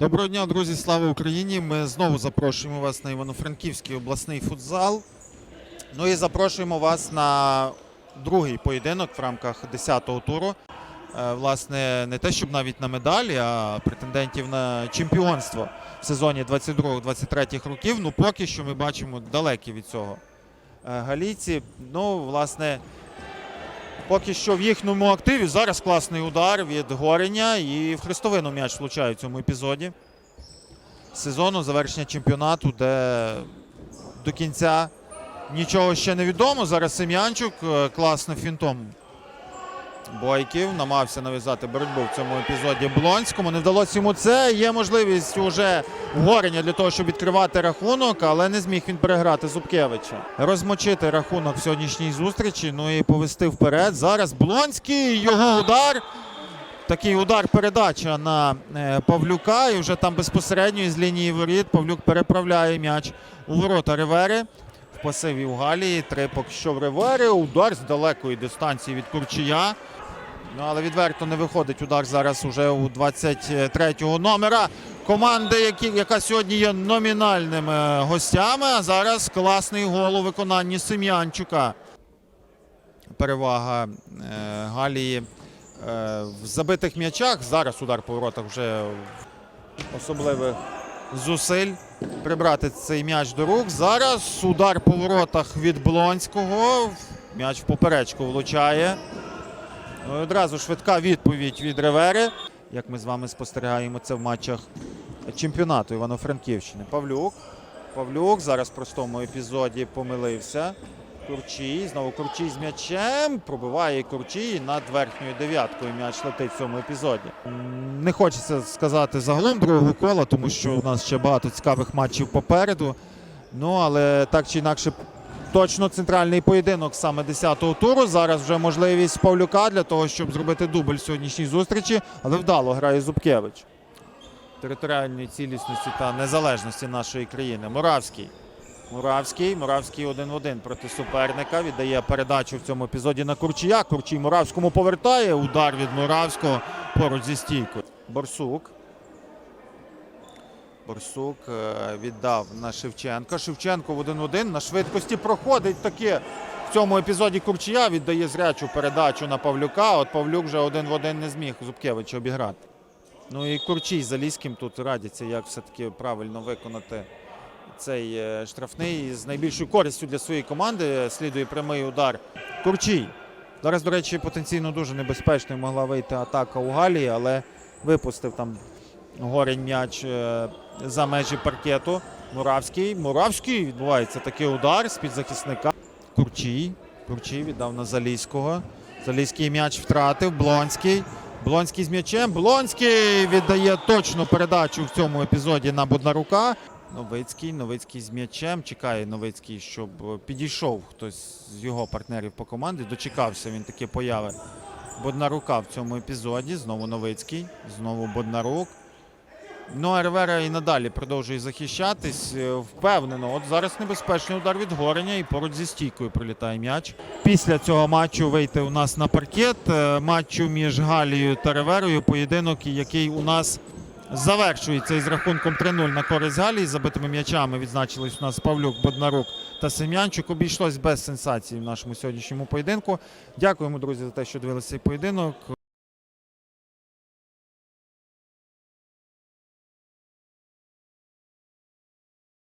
Доброго дня, друзі! Слава Україні! Ми знову запрошуємо вас на Івано-Франківський обласний футзал. Ну і запрошуємо вас на другий поєдинок в рамках 10-го туру. Е, Власне, не те, щоб навіть на медалі, а претендентів на чемпіонство в сезоні 22-23 років. Ну, поки що ми бачимо далекі від цього е, галійці. Ну, власне, Поки що в їхньому активі зараз класний удар від Гореня і в хрестовину м'яч влучає в цьому епізоді сезону, завершення чемпіонату, де до кінця нічого ще не відомо. Зараз Сем'янчук е, класно фінтом Бойків намагався нав'язати боротьбу в цьому епізоді Блонському. Не вдалося йому це. Є можливість уже в Гореня для того, щоб відкривати рахунок, але не зміг він переграти Зубкевича. Розмочити рахунок в сьогоднішній зустрічі, ну і повести вперед. Зараз Блонський, його удар. Такий удар передача на е, Павлюка. І вже там безпосередньо із лінії воріт Павлюк переправляє м'яч у ворота Ривери. В пасиві у Галії. Три поки що в Ривери. Удар з далекої дистанції від Курчія. Ну, але відверто не виходить удар зараз уже у 23-го номера команди, які, яка сьогодні є номінальними гостями. А зараз класний гол у виконанні Сем'янчука. Перевага е, Галії е, в забитих м'ячах. Зараз удар по воротах вже особливих зусиль прибрати цей м'яч до рук. Зараз удар по воротах від Блонського. М'яч в поперечку влучає. Ну одразу швидка відповідь від Ревери. Як ми з вами спостерігаємо це в матчах чемпіонату Івано-Франківщини. Павлюк. Павлюк зараз в простому епізоді помилився. Курчій. Знову Курчій з м'ячем. Пробиває Курчій над верхньою дев'яткою. М'яч летить в цьому епізоді. Не хочеться сказати загалом другого кола, тому що у нас ще багато цікавих матчів попереду. Ну, але так чи інакше, точно центральний поєдинок саме 10-го туру. Зараз вже можливість Павлюка для того, щоб зробити дубль в сьогоднішній зустрічі, але вдало грає Зубкевич. Територіальної цілісності та незалежності нашої країни. Муравський. Муравський. Муравський один в один проти суперника. Віддає передачу в цьому епізоді на Курчія. Курчій Муравському повертає. Удар від Муравського поруч зі стійкою. Борсук. Борсук е, віддав на Шевченка. Шевченко в один в один на швидкості проходить таки в цьому епізоді Курчія. Віддає зрячу передачу на Павлюка. От Павлюк вже один в один не зміг Зубкевича обіграти. Ну і Курчій з Аліським тут радяться, як все-таки правильно виконати цей е, штрафний. З найбільшою користю для своєї команди слідує прямий удар. Курчій. Зараз, до речі, потенційно дуже небезпечною могла вийти атака у Галії, але випустив там горень м'яч е, за межі паркету. Муравський. Муравський відбувається такий удар з-під захисника. Курчій. Курчій віддав на Заліського. Заліський м'яч втратив. Блонський. Блонський з м'ячем. Блонський віддає точну передачу в цьому епізоді на Боднарука. Новицький, Новицький з м'ячем. Чекає Новицький, щоб е, підійшов хтось з його партнерів по команді. Дочекався він таки появи Боднарука в цьому епізоді. Знову Новицький, знову Боднарук. Ну, а Ревера і надалі продовжує захищатись. Е, Впевнено, от зараз небезпечний удар від Гореня і поруч зі стійкою прилітає м'яч. Після цього матчу вийти у нас на паркет. е, Матчу між Галією та Реверою. Поєдинок, який у нас завершується із рахунком 3-0 на користь Галії. Забитими м'ячами відзначились у нас Павлюк, Боднарук та Сем'янчук. Обійшлось без сенсацій в нашому сьогоднішньому поєдинку. Дякуємо, друзі, за те, що дивилися цей поєдинок.